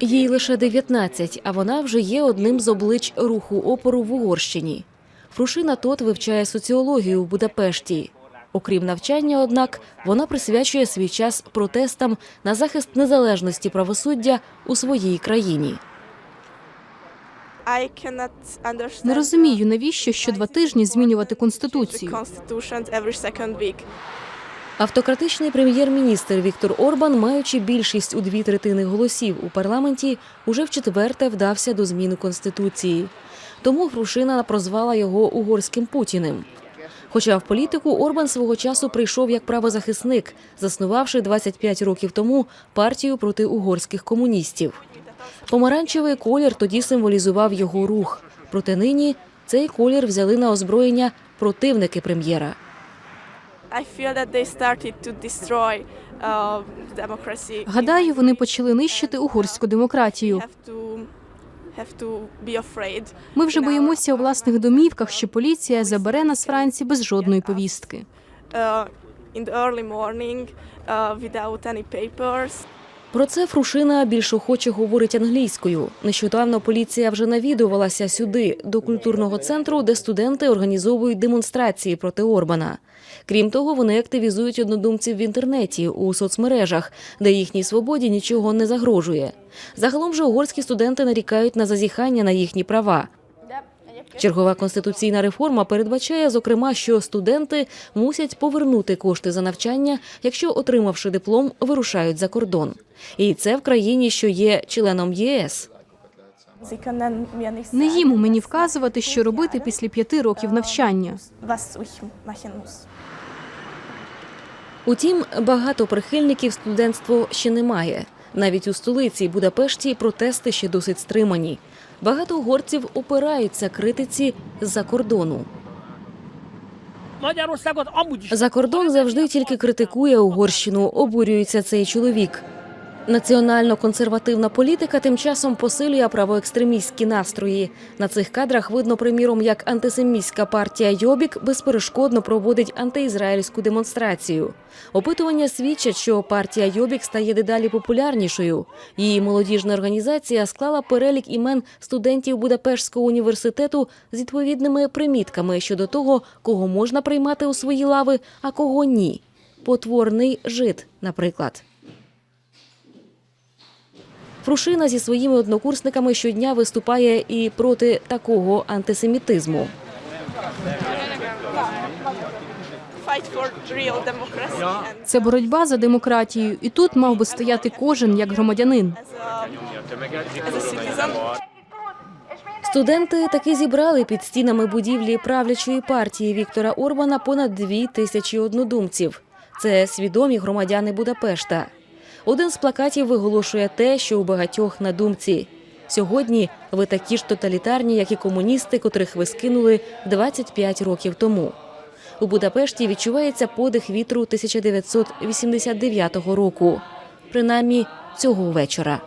Їй лише 19, а вона вже є одним з облич руху опору в Угорщині. Фрушина Тот вивчає соціологію в Будапешті. Окрім навчання, однак, вона присвячує свій час протестам на захист незалежності правосуддя у своїй країні. Не розумію, навіщо що два тижні змінювати конституцію. Автократичний прем'єр-міністр Віктор Орбан, маючи більшість у дві третини голосів у парламенті, уже вчетверте вдався до зміни конституції. Тому Грушина прозвала його угорським Путіним. Хоча в політику Орбан свого часу прийшов як правозахисник, заснувавши 25 років тому партію проти угорських комуністів. Помаранчевий колір тоді символізував його рух. Проте нині цей колір взяли на озброєння противники прем'єра. Гадаю, вони почали нищити угорську демократію. Ми вже боїмося у власних домівках, що поліція забере нас вранці без жодної повістки. Про це Фрушина більш охоче говорить англійською. Нещодавно поліція вже навідувалася сюди, до культурного центру, де студенти організовують демонстрації проти Орбана. Крім того, вони активізують однодумців в інтернеті у соцмережах, де їхній свободі нічого не загрожує. Загалом же угорські студенти нарікають на зазіхання на їхні права. Чергова конституційна реформа передбачає, зокрема, що студенти мусять повернути кошти за навчання, якщо, отримавши диплом, вирушають за кордон. І це в країні, що є членом ЄС. Не їм мені вказувати, що робити після п'яти років навчання. Утім, багато прихильників студентство ще немає. Навіть у столиці Будапешті протести ще досить стримані. Багато угорців опираються критиці з-за кордону. За кордон завжди тільки критикує Угорщину, обурюється цей чоловік. Національно-консервативна політика тим часом посилює правоекстремістські настрої. На цих кадрах видно, приміром, як антисемітська партія Йобік безперешкодно проводить антиізраїльську демонстрацію. Опитування свідчать, що партія Йобік стає дедалі популярнішою. Її молодіжна організація склала перелік імен студентів Будапештського університету з відповідними примітками щодо того, кого можна приймати у свої лави, а кого ні. Потворний жид, наприклад. Фрушина зі своїми однокурсниками щодня виступає і проти такого антисемітизму. Це боротьба за демократію, і тут мав би стояти кожен як громадянин. Студенти таки зібрали під стінами будівлі правлячої партії Віктора Орбана понад дві тисячі однодумців. Це свідомі громадяни Будапешта. Один з плакатів виголошує те, що у багатьох на думці. Сьогодні ви такі ж тоталітарні, як і комуністи, котрих ви скинули 25 років тому. У Будапешті відчувається подих вітру 1989 року, принаймні цього вечора.